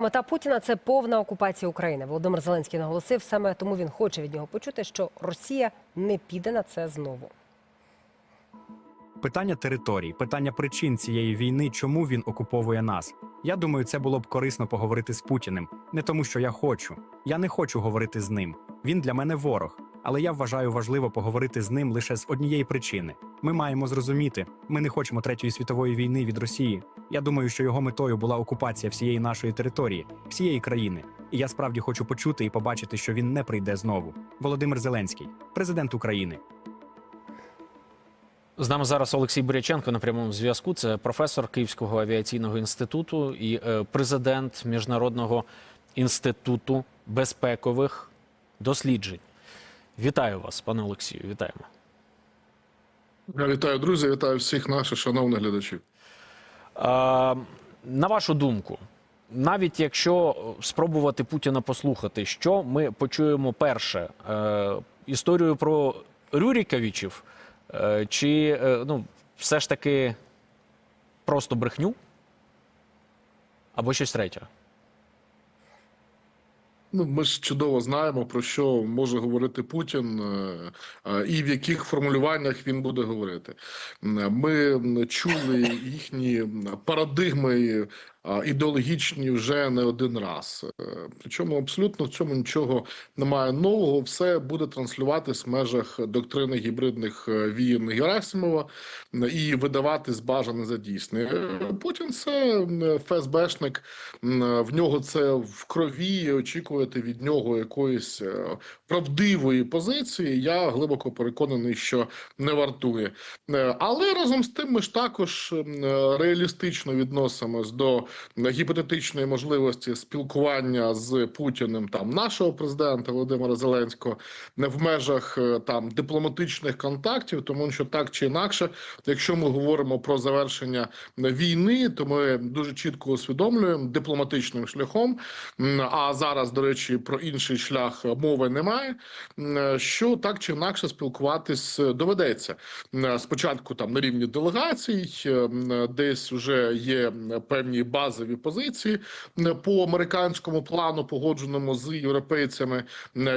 Мета Путіна це повна окупація України. Володимир Зеленський наголосив саме тому він хоче від нього почути, що Росія не піде на це знову. Питання територій, питання причин цієї війни, чому він окуповує нас. Я думаю, це було б корисно поговорити з Путіним. Не тому, що я хочу. Я не хочу говорити з ним. Він для мене ворог. Але я вважаю важливо поговорити з ним лише з однієї причини. Ми маємо зрозуміти, ми не хочемо третьої світової війни від Росії. Я думаю, що його метою була окупація всієї нашої території, всієї країни. І я справді хочу почути і побачити, що він не прийде знову. Володимир Зеленський, президент України. З нами зараз Олексій Буряченко на прямому зв'язку. Це професор Київського авіаційного інституту і е, президент Міжнародного інституту безпекових досліджень. Вітаю вас, пане Олексію. Вітаємо. Я Вітаю, друзі, вітаю всіх наших шановних глядачів. А, на вашу думку, навіть якщо спробувати Путіна послухати, що ми почуємо перше е, історію про Рюріковичів, е, чи е, ну, все ж таки просто брехню? Або щось третє? Ну, ми ж чудово знаємо, про що може говорити Путін е, е, і в яких формулюваннях він буде говорити. Ми чули їхні парадигми ідеологічні вже не один раз. Е, Причому абсолютно в цьому нічого немає нового. Все буде транслюватись в межах доктрини гібридних е, війн Герасимова і видавати збажане за дійсне. Е, Путін це ФСБшник, в нього це в крові. Очікувати від нього якоїсь е, правдивої позиції. Я глибоко переконаний, що не вартує. Е, Але разом з тим, ми ж також е, реалістично відносимось до гіпотетичної можливості спілкування з Путіним, там нашого президента Володимира Зеленського, не в межах е, там дипломатичних контактів, тому що так чи інакше, якщо ми говоримо про завершення війни, то ми дуже чітко усвідомлюємо дипломатичним шляхом. А зараз, до речі, про інший шлях мови немає. Що так чи інакше спілкуватись доведеться М, спочатку там на рівні делегацій, е, десь вже є певні базові позиції по американському плану, погодженому з європейцями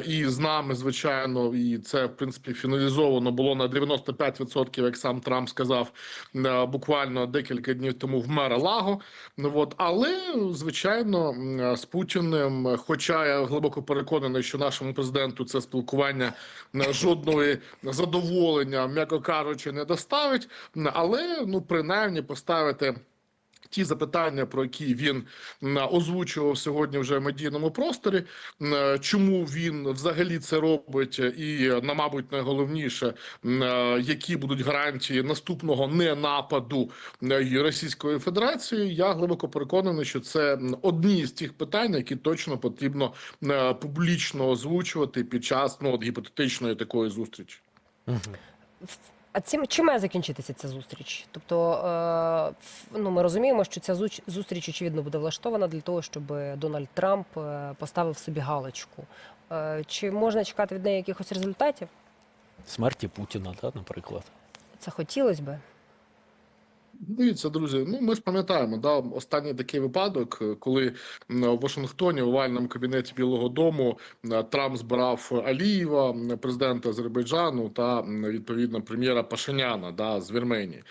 і з нами, звичайно, і це в принципі фіналізовано було на 95%, як сам Трамп сказав буквально декілька днів тому в мера Лаго. Ну от, але звичайно, з Путіним, хоча я глибоко переконаний, що нашому президенту це спілкування м, жодної задоволення, м'яко кажучи, не доставить. Але ну принаймні поставити. Ті запитання, про які він озвучував сьогодні вже в медійному просторі, чому він взагалі це робить, і на мабуть найголовніше, які будуть гарантії наступного ненападу м, Російської Федерації, я глибоко переконаний, що це одні з тих питань, які точно потрібно публічно озвучувати під час ну от гіпотетичної такої зустрічі. А цим чим має закінчитися ця зустріч? Тобто, е, ну ми розуміємо, що ця зустріч очевидно буде влаштована для того, щоб Дональд Трамп е, поставив собі галочку. Е, Чи можна чекати від неї якихось результатів? Смерті Путіна, так, наприклад. Це хотілося би. Дивіться, друзі. Ну ми ж пам'ятаємо, да, останній такий випадок, е, коли в Вашингтоні в овальному кабінеті Білого Дому Трамп збирав Алієва, президента Азербайджану, та відповідно прем'єра Пашиняна да, з Вірменії,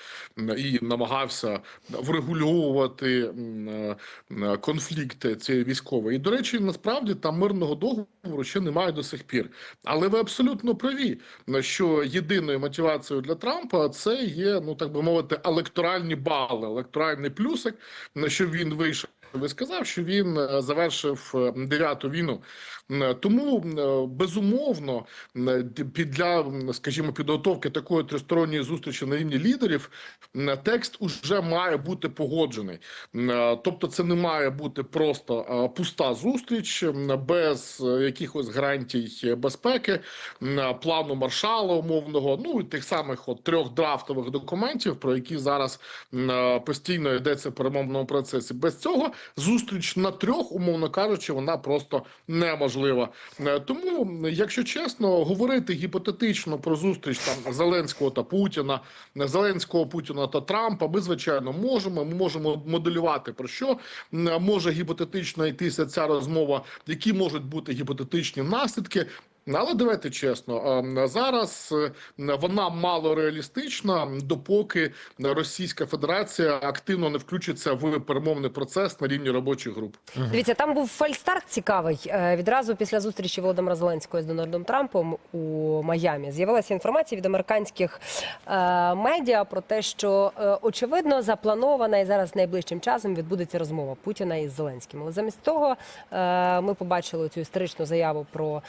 і намагався врегульовувати е, конфлікти цієї військової. І до речі, насправді там мирного договору ще немає до сих пір. Але ви абсолютно праві, що єдиною мотивацією для Трампа це є, ну так би мовити, електоральні бали, електоральний плюсик, на що він вийшов. Ви сказав, що він е, завершив е, дев'яту війну. Тому безумовно м, для, скажімо, підготовки такої тристоронньої зустрічі на рівні лідерів текст уже має бути погоджений. Е, Тобто, це не має бути просто е, пуста зустріч без е, якихось гарантій безпеки, е, плану маршала умовного, ну і тих самих от трьох драфтових документів, про які зараз е, постійно йдеться в перемовному процесі. Без цього зустріч на трьох, умовно кажучи, вона просто неможлива. Е, Тому, якщо чесно, говорити гіпотетично про зустріч там Зеленського та Путіна, Зеленського Путіна та Трампа, ми звичайно можемо. Ми можемо моделювати про що може гіпотетично йтися ця розмова, які можуть бути гіпотетичні наслідки. Але давайте чесно, зараз е, вона мало реалістична, допоки Російська Федерація активно не включиться в перемовний процес на рівні робочих груп. Дивіться, там був фальстарт цікавий. Е, Відразу після зустрічі Володимира Зеленського з Дональдом Трампом у Майамі з'явилася інформація від американських е, медіа про те, що очевидно запланована і зараз найближчим часом відбудеться розмова Путіна із Зеленським. Але замість того ми побачили цю історичну заяву про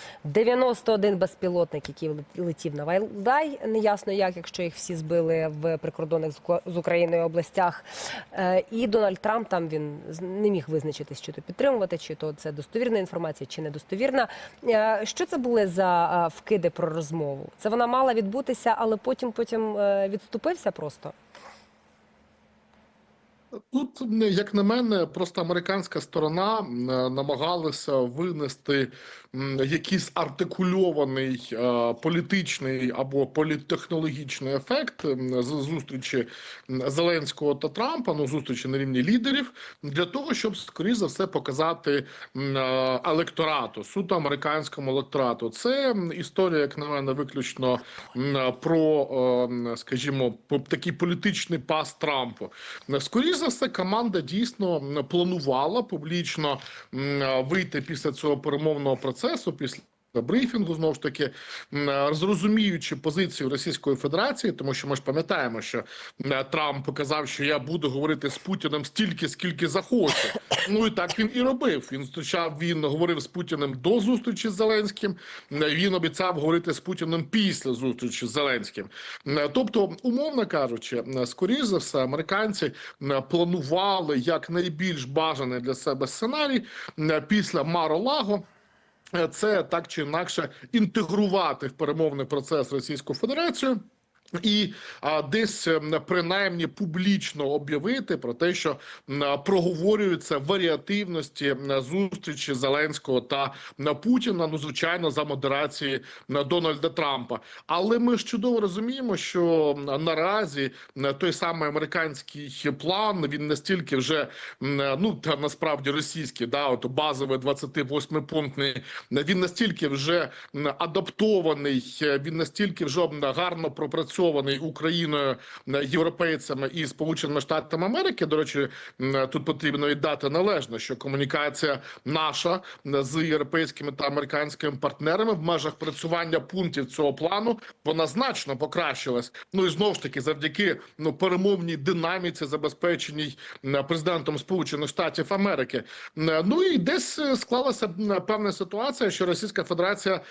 91 безпілотник, який летів на Вайлдай. Неясно як, якщо їх всі збили в прикордонних з Україною областях. Е, І Дональд Трамп там він не міг визначитись, чи то підтримувати, чи то це достовірна інформація, чи недостовірна. Е, Що це були за е, вкиди про розмову? Це вона мала відбутися, але потім потім відступився просто. Тут, як на мене, просто американська сторона намагалася винести якийсь артикульований е, політичний або політтехнологічний ефект з зустрічі Зеленського та Трампа, ну зустрічі на рівні лідерів, для того, щоб скоріш за все показати е, електорату, суто американському електорату. Це історія, як на мене, виключно про, е, скажімо, такий політичний пас Трампу. Скоріше за все, команда дійсно планувала публічно вийти після цього перемовного процесу, після. Брифінгу знову ж таки зрозуміючи позицію Російської Федерації, тому що ми ж пам'ятаємо, що Трамп показав, що я буду говорити з Путіним стільки, скільки захочу. Ну і так він і робив. Він зустрічав, він говорив з Путіним до зустрічі з Зеленським. Він обіцяв говорити з Путіним після зустрічі з Зеленським. Тобто, умовно кажучи, скоріш за все, американці планували як найбільш бажаний для себе сценарій після Маро-Лаго. Е, Це так чи інакше інтегрувати в перемовний процес Російську Федерацію. І а, десь ем, принаймні публічно об'явити про те, що м, проговорюються варіативності зустрічі Зеленського та Путіна. Ну звичайно, за модерації Дональда Трампа. Але ми ж чудово розуміємо, що наразі той самий американський план він настільки вже ну та насправді російський, да, от базовий 28 пунктний, він настільки вже адаптований, е, він настільки вже гарно пропрацьований Україною, е, європейцями і Сполученими Штатами Америки. До речі, тут потрібно віддати належно, що комунікація наша з європейськими та американськими партнерами в межах працювання пунктів цього плану вона значно покращилась. Ну і знову ж таки, завдяки ну перемовній динаміці, забезпеченій президентом Сполучених Штатів Америки. Ну і десь е, склалася певна ситуація, що Російська Федерація,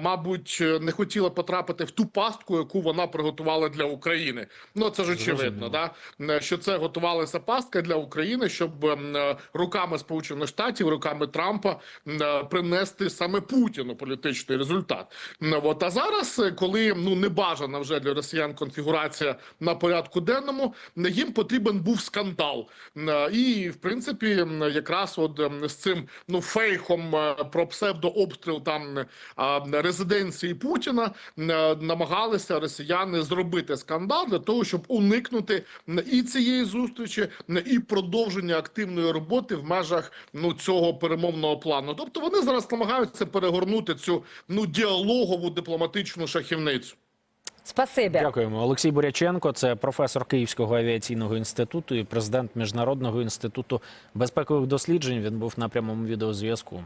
мабуть, е, не хотіла потрапити в ту пастку, яку вона приготувала для України. Ну це ж очевидно, да М, що це готувалася пастка для України, щоб е, руками Сполучених Штатів, руками Трампа е, принести саме Путіну політичний результат. От а зараз, е, коли ну не бажана вже для росіян конфігурація на порядку денному, їм потрібен був скандал. Е, І в принципі, якраз от з цим ну фейхом е, про псевдообстріл там е, резиденції Путіна м, е, намагалися росіяни зробити скандал для того, щоб уникнути і цієї зустрічі, і продовження активної роботи в межах ну цього перемовного плану. Тобто вони зараз намагаються перегорнути цю ну діалогову дипломатичну шахівницю. Спасибі. Дякуємо. Олексій Буряченко, це професор Київського авіаційного інституту і президент Міжнародного інституту безпекових досліджень. Він був на прямому відеозв'язку.